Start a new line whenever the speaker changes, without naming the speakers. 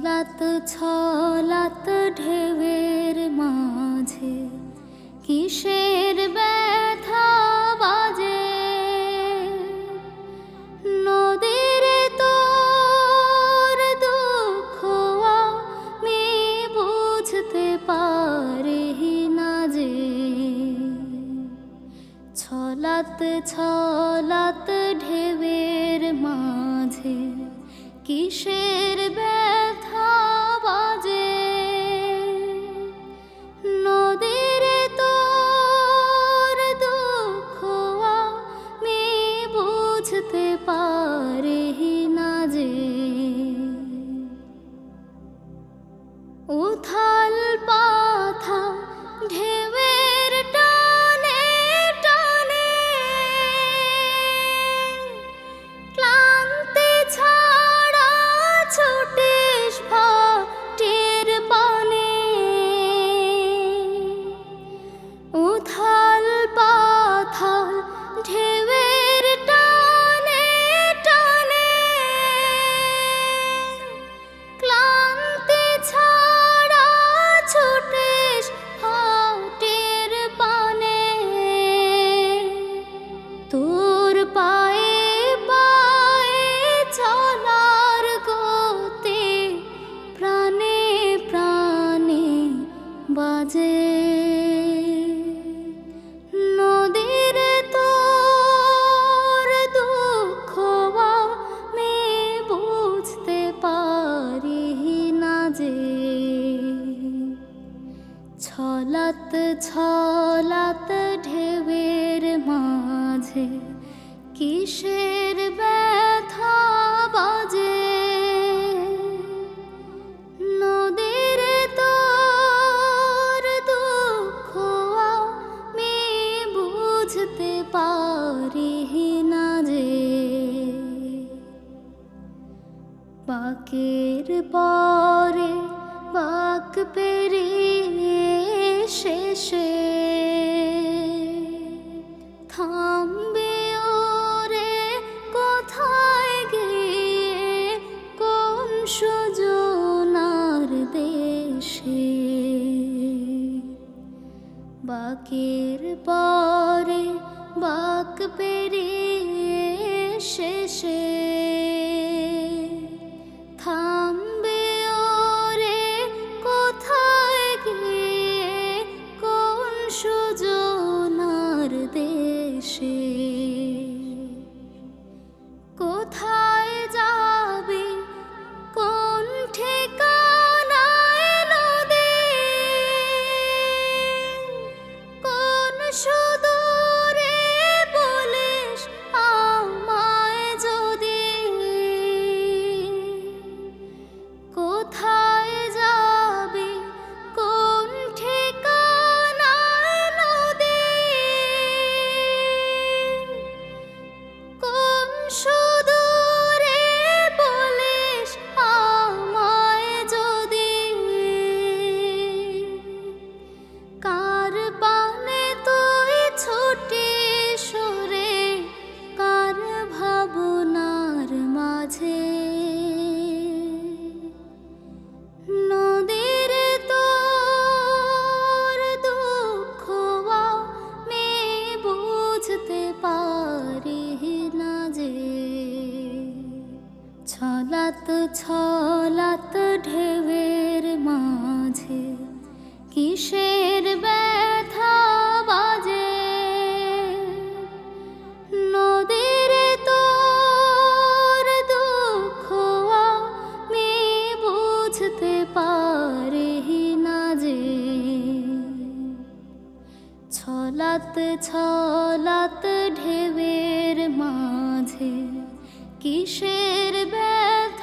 ছলাত ছলাত ঢেউয়ের মাঝে কিসের ব্যথা বাজে? নদীর তোর দুঃখ আমি বুঝতে পারি না যে ছলাত ছলাত ঢেউয়ের মাঝে কিসের 无头。তোর পায়ে পায়ে চলার গতে প্রাণে প্রাণে বাজে। নদীর তোর বুঝতে পারি না যে। ছলাত ছলাত মাঝে কিসের ব্যথা বাজে? নদীর তোর দুঃখ আমি বুঝতে পারি না যে। বাকের পরে বাক পেরিয়ে শেষে সুজনার দেশে। বাকের পরে বাক পেরে শেষে সুদূরে বলিস আমায় যদি। কোথায় যাবে? কোন ঠিকানা নদী? কোন ছলাত ঢেউয়ের মাঝে কিসের ব্যথা বাজে? নদীর তোর দুঃখ আমি বুঝতে পারি না যে ছলাত ছলাত ঢেউয়ের মাঝে কিসের ব্যথা